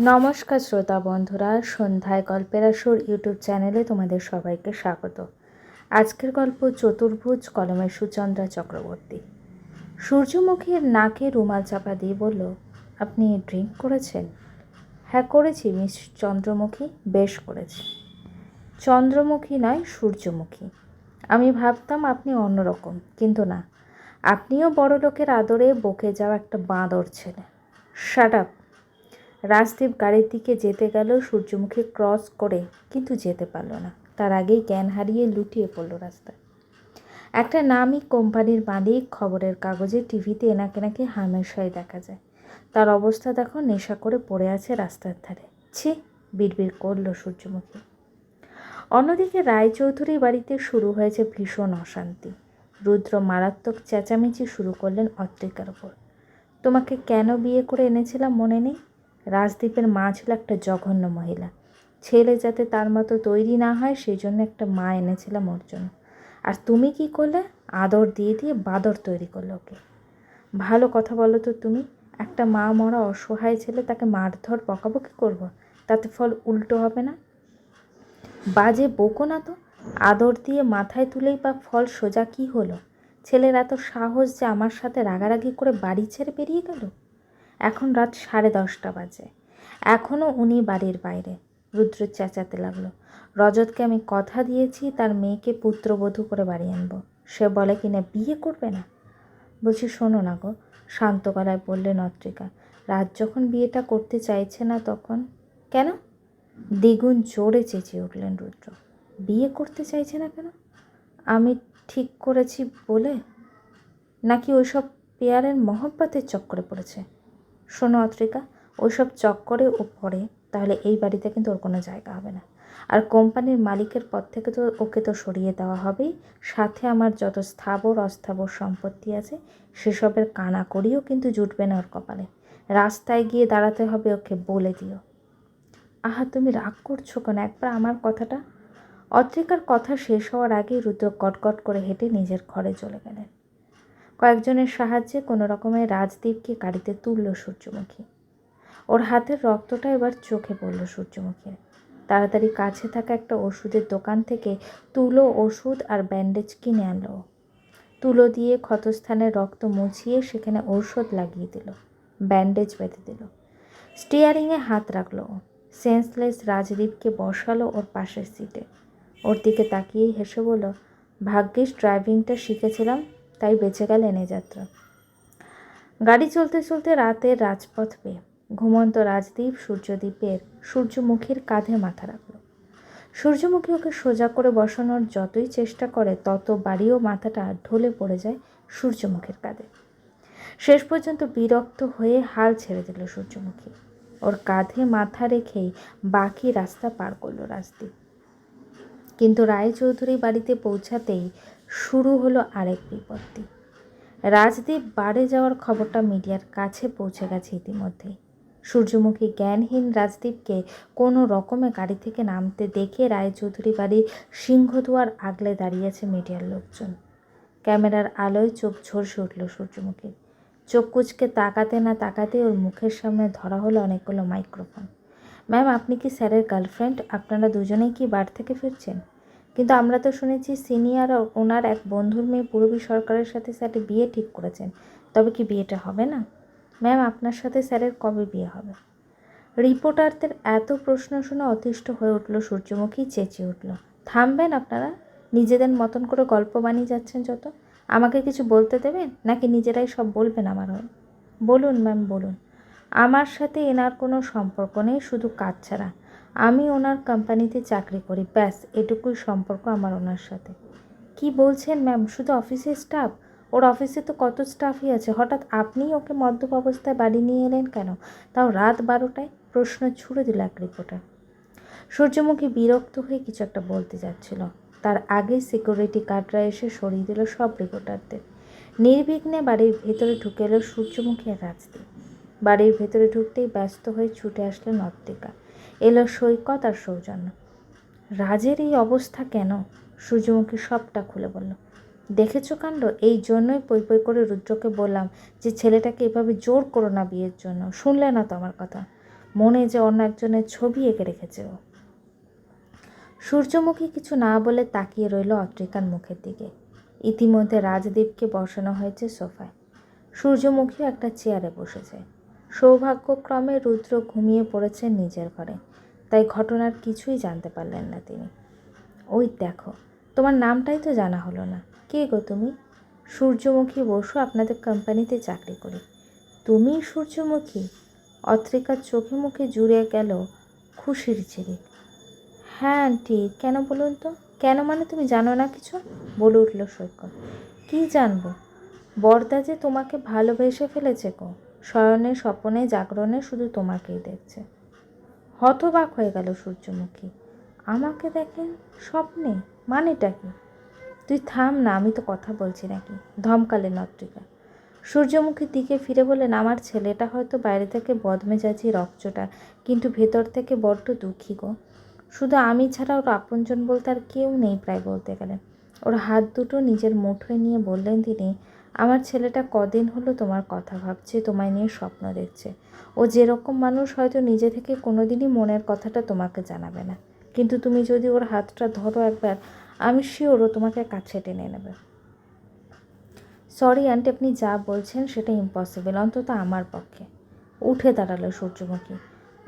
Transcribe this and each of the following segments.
নমস্কার শ্রোতা বন্ধুরা, সন্ধ্যায় গল্পের আসর ইউটিউব চ্যানেলে তোমাদের সবাইকে স্বাগত। আজকের গল্প চতুর্ভুজ, কলমের সুচন্দ্রা চক্রবর্তী। সূর্যমুখীর নাকে রুমাল চাপা দিয়ে বলল, আপনি ড্রিঙ্ক করেছেন? হ্যাঁ করেছি, মিস চন্দ্রমুখী, বেশ করেছি। চন্দ্রমুখী নয়, সূর্যমুখী। আমি ভাবতাম আপনি অন্যরকম, কিন্তু না। আপনিও বড় লোকের আদরে বকে যাওয়া একটা বাঁদর ছেলে। শাট আপ রাজদীপ গাড়ির দিকে যেতে গেল সূর্যমুখী ক্রস করে কিন্তু যেতে পারল না। তার আগেই জ্ঞান হারিয়ে লুটিয়ে পড়ল রাস্তায়। একটা নামি কোম্পানির মালিক খবরের কাগজে টিভিতে এনাকে নাকি হামেশাই দেখা যায়। তার অবস্থা দেখো নেশা করে পড়ে আছে রাস্তার ধারে। ছি, বিড়বিড় করল সূর্যমুখী। অন্যদিকে রায়চৌধুরী বাড়িতে শুরু হয়েছে ভীষণ অশান্তি। রুদ্র মারাত্মক চেঁচামেচি শুরু করলেন অত্রিকার ওপর। তোমাকে কেন বিয়ে করে এনেছিলাম মনে নেই? রাজদীপের মা ছিল একটা জঘন্য মহিলা। ছেলে যাতে তার মতো তৈরি না হয় সেই জন্য একটা মা এনেছিলাম ওর জন্য। আর তুমি কি করলে? আদর দিয়ে দিয়ে বাদর তৈরি করলে ওকে। ভালো কথা বলো তো তুমি, একটা মা মরা অসহায় ছেলে, তাকে মারধর, বকাবকি করব? তাতে ফল উল্টো হবে না? বাজে বকো না তো। আদর দিয়ে মাথায় তুলেই বা ফল সোজা কি হলো? ছেলের এত সাহস যে আমার সাথে রাগারাগি করে বাড়ি ছেড়ে বেরিয়ে গেল? এখন রাত সাড়ে দশটা বাজে। এখনও উনি বাড়ির বাইরে। রুদ্র চেঁচাতে লাগল। রজতকে আমি কথা দিয়েছি, তার মেয়েকে পুত্রবধূ করে বাড়ি আনব। সে বলে কিনা বিয়ে করবে না? বলছি, শোনো না গো, শান্ত গলায় বললেন অত্রিকা রাত যখন বিয়েটা করতে চাইছে না তখন? কেন? দ্বিগুণ জোরে চেঁচিয়ে উঠলেন রুদ্র। বিয়ে করতে চাইছে না কেন? আমি ঠিক করেছি বলে? নাকি ওইসব পেয়ারের মহব্বতের চক্করে পড়েছে? শোনো অত্রিকা, ওইসব চক্করে ও পড়ে, তাহলে এই বাড়িতে কিন্তু ওর কোনো জায়গা হবে না। আর কোম্পানির মালিকের পদ থেকে তো ওকে তো সরিয়ে দেওয়া হবেই, সাথে আমার যত স্থাবর, অস্থাবর সম্পত্তি আছে, সেসবের কানা করিও কিন্তু জুটবে না ওর কপালে। রাস্তায় গিয়ে দাঁড়াতে হবে ওকে বলে দিও। আহা, তুমি রাগ করছ কেন? একবার আমার কথাটা? অত্রিকার কথা শেষ হওয়ার আগেই রুদ্র কটকট করে হেঁটে নিজের ঘরে চলে গেলেন। কয়েকজনের সাহায্যে কোনো রকমের রাজদীপকে গাড়িতে তুলল সূর্যমুখী। ওর হাতের রক্তটা এবার চোখে পড়ল সূর্যমুখীর। তাড়াতাড়ি কাছে থাকা একটা ওষুধের দোকান থেকে তুলো ওষুধ আর ব্যান্ডেজ কিনে আনলো। তুলো দিয়ে ক্ষতস্থানের রক্ত মুছিয়ে সেখানে ঔষধ লাগিয়ে দিল। ব্যান্ডেজ বেঁধে দিল। স্টিয়ারিংয়ে হাত রাখল সেন্সলেস রাজদীপকে বসালো ওর পাশের সিটে। ওর দিকে তাকিয়েই হেসে বলল, ভাগ্যিস ড্রাইভিংটা শিখেছিলাম তাই বেঁচে গেলেন এ যাত্রা গাড়ি চলতে চলতে রাতের রাজপথ পেয়ে ঘুমন্ত রাজদ্বীপ সূর্যদ্বীপের সূর্যমুখীর কাঁধে মাথা রাখল। সূর্যমুখী ওকে সোজা করে বসানোর যতই চেষ্টা করে, তত বাড়িও মাথাটা ঢলে পড়ে যায় সূর্যমুখীর কাঁধে। শেষ পর্যন্ত বিরক্ত হয়ে হাল ছেড়ে দিল সূর্যমুখী। ওর কাঁধে মাথা রেখেই বাকি রাস্তা পার করল রাজদ্বীপ কিন্তু রায়চৌধুরী বাড়িতে পৌঁছাতেই শুরু হলো আরেক বিপত্তি। রাজদীপ বাড়ে যাওয়ার খবরটা মিডিয়ার কাছে পৌঁছে গেছে ইতিমধ্যেই। সূর্যমুখী জ্ঞানহীন রাজদীপকে কোনো রকমে গাড়ি থেকে নামতে দেখে রায়চৌধুরী বাড়ির সিংহদুয়ার আগলে দাঁড়িয়েছে মিডিয়ার লোকজন। ক্যামেরার আলোয় চোখ ঝলসে উঠল সূর্যমুখী চোখ কুচকে তাকাতে না তাকাতে ওর মুখের সামনে ধরা হলো অনেকগুলো মাইক্রোফোন। ম্যাম, আপনি কি স্যারের গার্লফ্রেন্ড? আপনারা দুজনেই কি বার থেকে ফিরছেন? কিন্তু আমরা তো শুনেছি সিনিয়র ওনার এক বন্ধুর মেয়ে পূরবী সরকারের সাথে স্যারের বিয়ে ঠিক করেছেন। তবে কি বিয়েটা হবে না? ম্যাম, আপনার সাথে স্যারের কবে বিয়ে হবে? রিপোর্টারদের এত প্রশ্ন শুনে অতিষ্ঠ হয়ে উঠল সূর্যমুখী, চেঁচিয়ে উঠল, থামবেন আপনারা? নিজেদের মতন করে গল্প বানিয়ে যাচ্ছেন যত। আমাকে কিছু বলতে দেবেন? নাকি নিজেরাই সব বলবেন আমার হয়ে? বলুন ম্যাম, বলুন। আমার সাথে এনার কোনো সম্পর্ক নেই, শুধু কাজ ছাড়া। আমি ওনার কোম্পানিতে চাকরি করি, ব্যাস, এটুকুই সম্পর্ক আমার ওনার সাথে। কি বলছেন ম্যাম? শুধু অফিসের স্টাফ? ওর অফিসে তো কত স্টাফই আছে। হঠাৎ আপনিই ওকে মদ্যপ অবস্থায় বাড়ি নিয়ে এলেন কেন? তাও রাত বারোটায় প্রশ্ন ছুড়ে দিল এক রিপোর্টার সূর্যমুখী বিরক্ত হয়ে কিছু একটা বলতে যাচ্ছিল। তার আগে সিকিউরিটি গার্ডরা এসে সরিয়ে দিল সব রিপোর্টারদের নির্বিঘ্নে বাড়ির ভেতরে ঢুকে এলো সূর্যমুখী আর রাজদীপ। বাড়ির ভেতরে ঢুকতেই ব্যস্ত হয়ে ছুটে আসলেন অত্তিকা। এলো সৈকত আর সৌজন্য। রাজের এই অবস্থা কেন? সূর্যমুখী সবটা খুলে বলল। দেখেছ কাণ্ড? এই জন্যই পই পই করে রুদ্রকে বললাম যে, ছেলেটাকে এভাবে জোর করো না বিয়ের জন্য। শুনলে না তো আমার কথা? মনে যে অন্য একজনের ছবি এঁকে রেখেছে ও। সূর্যমুখী কিছু না বলে তাকিয়ে রইল অত্রিকার মুখের দিকে। ইতিমধ্যে রাজদীপকে বসানো হয়েছে সোফায়। সূর্যমুখীও একটা চেয়ারে বসেছে। সৌভাগ্যক্রমে রুদ্র ঘুমিয়ে পড়েছে নিজের ঘরে। তাই ঘটনার কিছুই জানতে পারলেন না তিনি। ওই দেখো, তোমার নামটাই তো জানা হলো না। কে গো তুমি? সূর্যমুখী বসু আপনাদের কোম্পানিতে চাকরি করি। তুমি সূর্যমুখী? অত্রিকার চোখে মুখে জুড়ে গেল খুশির ঝিলিক হ্যাঁ আন্টি, কেন বলুন তো? কেন মানে তুমি জানো না কিছু? বলে উঠল সৈকত। কী জানব? বরদা যে তোমাকে ভালোবেসে ফেলেছে গো শয়নে স্বপনে জাগরণে শুধু তোমাকেই দেখছে। হতবাক হয়ে গেল সূর্যমুখী। আমাকে দেখেন স্বপ্নে, মানেটা কি? তুই থাম না, আমি তো কথা বলছি নাকি? ধমকালে নত্রিকা। সূর্যমুখীর দিকে ফিরে বললেন, আমার ছেলেটা হয়তো বাইরে থেকে বদমেজাজি রকচটা কিন্তু ভেতর থেকে বড্ড দুঃখী গো। শুধু আমি ছাড়া ওর আপনজন বলতে আর কেউ নেই, প্রায় বলতে গেলে ওর হাত দুটো নিজের মুঠোয় নিয়ে বললেন তিনি আমার ছেলেটা কদিন হলো তোমার কথা ভাবছে, তোমায় নিয়ে স্বপ্ন দেখছে। ও যেরকম মানুষ, হয়তো নিজে থেকে কোনোদিনই মনের কথাটা তোমাকে জানাবে না। কিন্তু তুমি যদি ওর হাতটা ধরো একবার, আমি শিওর ও তোমাকে কাছে টেনে নেবে। সরি আন্টি, আপনি যা বলছেন সেটা ইম্পসিবল অন্তত আমার পক্ষে। উঠে দাঁড়াল সূর্যমুখী।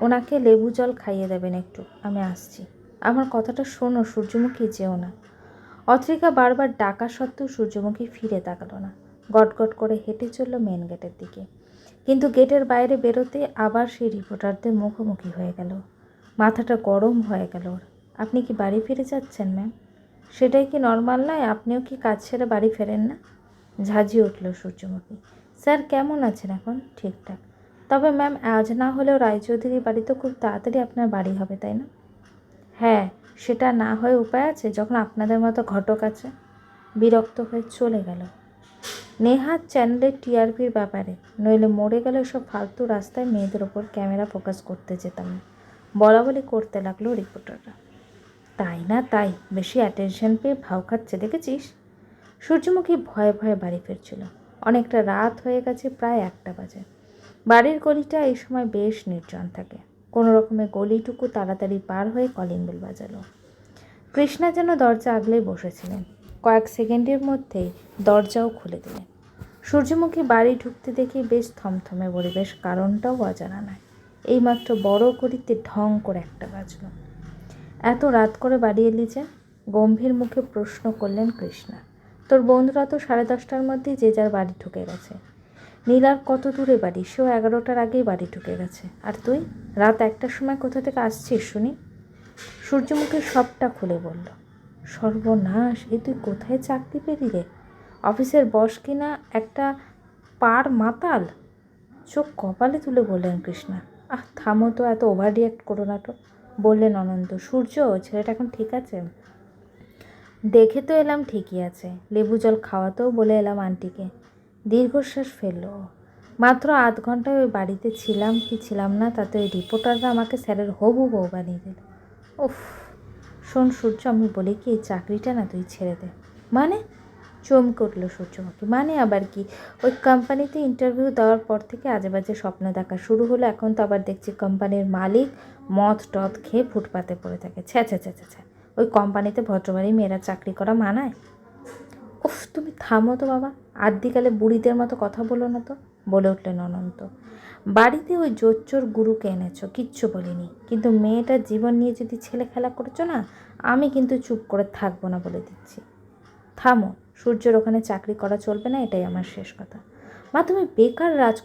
ওনাকে লেবু জল খাইয়ে দেবেন একটু, আমি আসছি। আমার কথাটা শোনো সূর্যমুখী, যেও না। অত্রিকা বারবার ডাকা সত্ত্বেও সূর্যমুখী ফিরে তাকালো না। গটগট করে হেঁটে চলল মেন গেটের দিকে। কিন্তু গেটের বাইরে বেরোতে আবার সেই রিপোর্টারদের মুখোমুখি হয়ে গেল। মাথাটা গরম হয়ে গেল ওর। আপনি কি বাড়ি ফিরে যাচ্ছেন ম্যাম সেটাই কি নর্মাল নয়? আপনিও কি কাজ ছেড়ে বাড়ি ফেরেন না? ঝাঁঝিয়ে উঠল সূর্যমুখী। স্যার, কেমন আছেন এখন? ঠিকঠাক। তবে ম্যাম আজ না হলেও রায়চৌধুরী বাড়িতে খুব তাড়াতাড়ি আপনার বাড়ি হবে, তাই না? হ্যাঁ সেটা না হয়ে উপায় আছে যখন আপনাদের মতো ঘটক আছে। বিরক্ত হয়ে চলে গেল। নেহাত চ্যানেলের টিআরপির ব্যাপারে, নইলে মরে গেলে সব ফালতু রাস্তায় মেয়েদের ওপর ক্যামেরা ফোকাস করতে যেতাম। বলা বলি করতে লাগল রিপোর্টাররা। তাই না তাই, বেশি অ্যাটেনশন পেয়ে ভাও খাচ্ছে, দেখেছিস? সূর্যমুখী ভয়ে ভয়ে বাড়ি ফিরছিল। অনেকটা রাত হয়ে গেছে, প্রায় একটা বাজে। বাড়ির গলিটা এই সময় বেশ নির্জন থাকে। কোনো রকমে গলিটুকু তাড়াতাড়ি পার হয়ে কলিং বেল বাজালো। কৃষ্ণা যেন দরজা আগলেই বসেছিলেন। কয়েক সেকেন্ডের মধ্যেই দরজাও খুলে দিলেন সূর্যমুখী বাড়ি ঢুকতে দেখে বেশ থমথমে পরিবেশ কারণটাও অজানা নয়। এইমাত্র বড় করিতে ঢং করে একটা বাজলো। এত রাত করে বাড়ি এলি যে? গম্ভীর মুখে প্রশ্ন করলেন কৃষ্ণা। তোর বন্ধুরা তো সাড়ে দশটার মধ্যেই যে যার বাড়ি ঢুকে গেছে। নীলার কত দূরে বাড়ি? সেও এগারোটার আগেই বাড়ি ঢুকে গেছে। আর তুই? রাত একটার সময় কোথা থেকে আসছিস শুনি? সূর্যমুখী সবটা খুলে বলল। সর্বনাশ, এ তুই কোথায় চাকরি পেলি রে? অফিসের বস কিনা একটা পার মাতাল? চোখ কপালে তুলে বললেন কৃষ্ণা, আহ, থামো তো, এত ওভার রিয়াক্ট করো না তো। বললেন অনন্ত, সূর্য, ছেলেটা এখন ঠিক আছে? দেখে তো এলাম ঠিকই আছে, লেবু জল খাওয়াতেও বলে এলাম আন্টিকে। দীর্ঘশ্বাস ফেলল। মাত্র আধ ঘণ্টা ওই বাড়িতে ছিলাম কি ছিলাম না, তাতে ওই রিপোর্টাররা আমাকে স্যারের হবু বউ বানিয়ে দিল। উফ শোন সূর্য, আমি বলে কি, এই চাকরিটা না তুই ছেড়ে দে। মানে? চমকে উঠল সূর্যমুখী মানে আবার কি? ওই কোম্পানিতে ইন্টারভিউ দেওয়ার পর থেকে আজে বাজে স্বপ্ন দেখা শুরু হলো। এখন তো আবার দেখছি কোম্পানির মালিক মদ টদ খেয়ে ফুটপাতে পড়ে থাকে। ছ্যা ছ্যা ছ্যা ছ্যা ওই কোম্পানিতে ভদ্রবাড়ি মেয়েরা চাকরি করা মানায়? উফ, তুমি থামো তো বাবা। আদ্যিকালে বুড়িদের মতো কথা বলো না তো, বলে উঠলেন অনন্ত। বাড়িতে ওই জোচ্চোর গুরুকে এনেছো, কিচ্ছু বলিনি। কিন্তু মেয়েটার জীবন নিয়ে যদি ছেলে খেলা করছ না আমি কিন্তু চুপ করে থাকব না বলে দিচ্ছি। থামো, সূর্যের ওখানে চাকরি করা চলবে না, এটাই আমার শেষ কথা। মা, তুমি বেকার রাজ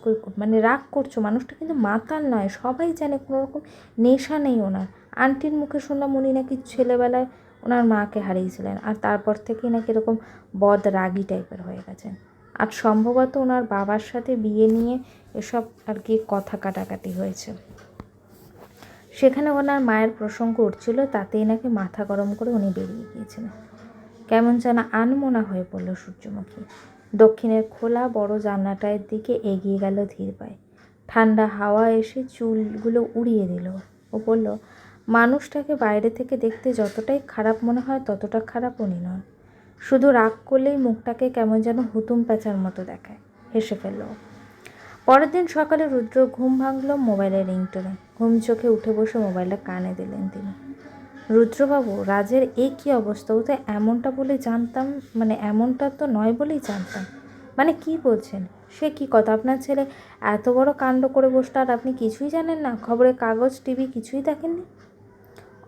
মানে রাগ করছ, মানুষটা কিন্তু মাতাল নয়, সবাই জানে কোনো রকম নেশা নেই ওনার। আন্টির মুখে শুনলাম উনি নাকি ছেলেবেলায় ওনার মাকে হারিয়েছিলেন, আর তারপর থেকেই নাকি এরকম বদ রাগি টাইপের হয়ে গেছেন। আর সম্ভবত ওনার বাবার সাথে বিয়ে নিয়ে এসব আর কি কথা কাটাকাটি হয়েছে। সেখানে ওনার মায়ের প্রসঙ্গ উঠছিল, তাতেই নাকি মাথা গরম করে উনি বেরিয়ে গিয়েছিলেন। কেমন যেন আনমোনা হয়ে পড়ল সূর্যমুখী। দক্ষিণের খোলা বড় জানলাটার দিকে এগিয়ে গেল ধীর পায়ে। ঠান্ডা হাওয়া এসে চুলগুলো উড়িয়ে দিল ও বলল, মানুষটাকে বাইরে থেকে দেখতে যতটাই খারাপ মনে হয়, ততটা খারাপ উনি নন। শুধু রাগ করলেই মুখটাকে কেমন যেন হুতুম প্যাঁচার মতো দেখায়। হেসে ফেলল। পরের দিন সকালে রুদ্র ঘুম ভাঙলো মোবাইলের রিংটোনে। ঘুম চোখে উঠে বসে মোবাইলটা কানে দিলেন তিনি। রুদ্রবাবু, রাজের এই কী অবস্থা? ও তো এমনটা বলে জানতাম মানে এমনটা তো নয় বলেই জানতাম। মানে কি বলছেন? সে কি কথা? আপনার ছেলে এত বড় কাণ্ড করে বসল আর আপনি কিছুই জানেন না? খবরের কাগজ, টিভি কিছুই দেখেননি?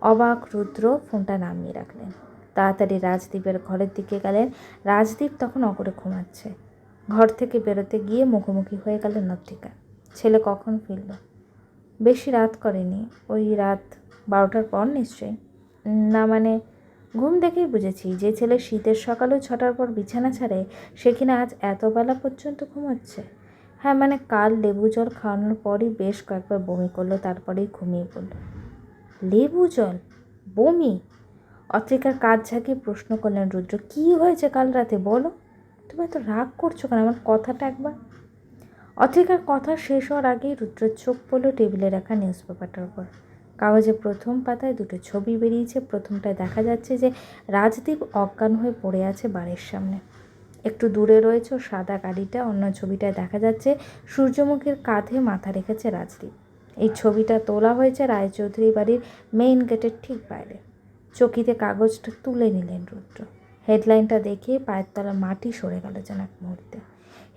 অবাক রুদ্র ফোনটা নামিয়ে রাখলেন। তাড়াতাড়ি রাজদীপের ঘরের দিকে গেলেন। রাজদীপ তখন অগরে ঘুমাচ্ছে। ঘর থেকে বেরোতে গিয়ে মুখোমুখি হয়ে গেল নত্রিকা ছেলে কখন ফিরল? বেশি রাত করেনি। ওই রাত বারোটার পর নিশ্চয়ই। না মানে ঘুম দেখেই বুঝেছি যে ছেলে শীতের সকালেও ছটার পর বিছানা ছাড়ে, সে কিনা আজ এত বেলা পর্যন্ত ঘুমাচ্ছে? হ্যাঁ মানে কাল লেবু জল খাওয়ানোর পরই বেশ কয়েকবার বমি করল, তারপরেই ঘুমিয়ে পড়ল। লেবু জল? বমি? অত্রিকার কাজ ঝাঁকিয়ে প্রশ্ন করলেন রুদ্র, কী হয়েছে কাল রাতে বলো? তুমি এত রাগ করছ কেন? আমার কথাটা একবার। অত্রিকার কথা শেষ হওয়ার আগেই রুদ্রের চোখ পড়ল টেবিলে রাখা নিউজ পেপারটার উপর। কাগজে প্রথম পাতায় দুটো ছবি বেরিয়েছে। প্রথমটায় দেখা যাচ্ছে যে রাজদীপ অজ্ঞান হয়ে পড়ে আছে বাড়ির সামনে। একটু দূরে রয়েছে সাদা গাড়িটা। অন্য ছবিটায় দেখা যাচ্ছে সূর্যমুখীর কাঁধে মাথা রেখেছে রাজদীপ। এই ছবিটা তোলা হয়েছে রায়চৌধুরী বাড়ির মেইন গেটের ঠিক বাইরে। চকিতে কাগজটা তুলে নিলেন রুদ্র। হেডলাইনটা দেখে পায়ের তলা মাটি সরে গেল যেন এক মুহূর্তে।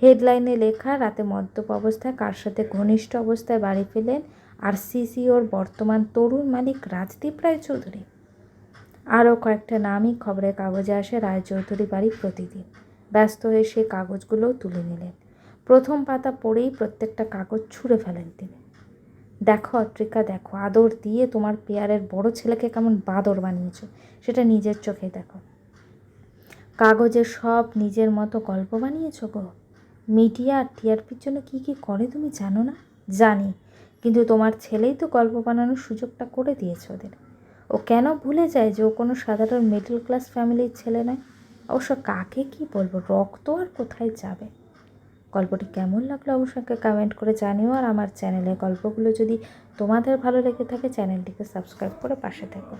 হেডলাইনে লেখা, রাতে মদ্যপ অবস্থায় কার সাথে ঘনিষ্ঠ অবস্থায় বাড়ি ফেলেন আর সিসিওর বর্তমান তরুণ মালিক রাজদীপ রায়চৌধুরী। আরও কয়েকটা নামই খবরের কাগজে আসে রায়চৌধুরী বাড়ি প্রতিদিন। ব্যস্ত হয়ে সে কাগজগুলোও তুলে নিলেন। প্রথম পাতা পড়েই প্রত্যেকটা কাগজ ছুঁড়ে ফেলেন তিনি। দেখো অত্রিকা, দেখো আদর দিয়ে তোমার পেয়ারের বড় ছেলেকে কেমন বাদর বানিয়েছো, সেটা নিজের চোখে দেখো। কাগজে সব নিজের মতো গল্প বানিয়েছো গো? মিডিয়া আর টিআরপির জন্য কী কী করে তুমি জানো না? জানি, কিন্তু তোমার ছেলেই তো গল্প বানানোর সুযোগটা করে দিয়েছে ওদের। ও কেন ভুলে যায় যে ও কোনো সাধারণ মিডল ক্লাস ফ্যামিলির ছেলে নয়? অবশ্য কাকে কি বলব, রক্ত আর কোথায় যাবে? গল্পটি কেমন লাগল অবশ্যই কমেন্ট করে জানিও আর আমার চ্যানেলে গল্পগুলো যদি তোমাদের ভালো লেগে থাকে চ্যানেলটিকে সাবস্ক্রাইব করে পাশে থাকো।